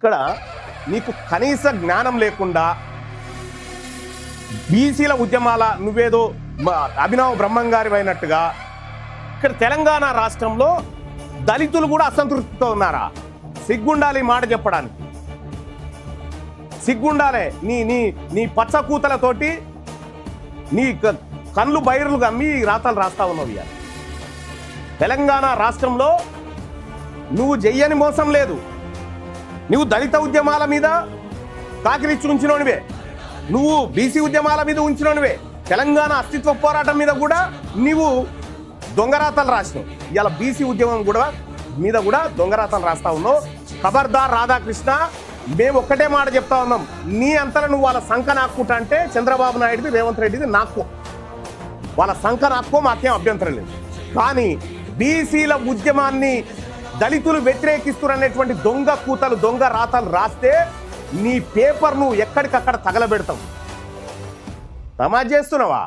ఇక్కడ నీకు కనీస జ్ఞానం లేకుండా బీసీల ఉద్యమాల నువ్వేదో అభినవ అభినవ్ అయినట్టుగా ఇక్కడ తెలంగాణ రాష్ట్రంలో దళితులు కూడా అసంతృప్తితో ఉన్నారా? సిగ్గుండాలి మాట చెప్పడానికి. సిగ్గుండాలే. నీ నీ నీ పచ్చ కూతలతోటి నీ కళ్ళు బైర్లు గమ్మి రాతలు రాస్తా ఉన్నావు తెలంగాణ రాష్ట్రంలో నువ్వు చెయ్యని మోసం లేదు. నువ్వు దళిత ఉద్యమాల మీద కాకిరిచ్చి ఉంచినోనివే నువ్వు బీసీ ఉద్యమాల మీద ఉంచినోనివే. తెలంగాణ అస్తిత్వ పోరాటం మీద కూడా నీవు దొంగరాతలు రాసినావు. ఇలా బీసీ ఉద్యమం కూడా మీద కూడా దొంగరాతలు రాస్తా ఉన్నావు. ఖబర్దార్ రాధాకృష్ణ మేము ఒక్కటే మాట చెప్తా ఉన్నాం. నీ అంతలో నువ్వు వాళ్ళ సంఖ నాక్కుంటా అంటే చంద్రబాబు నాయుడిది రేవంత్ రెడ్డిది నాక్కో వాళ్ళ సంఖ నాక్కో మాకేం అభ్యంతరం లేదు. కానీ బీసీల ఉద్యమాన్ని దళితులు వ్యతిరేకిస్తున్నటువంటి దొంగ కూతలు దొంగ రాతలు రాస్తే నీ పేపర్ను ఎక్కడికక్కడ తగలబెడతాం సమాజ్ చేస్తున్నావా?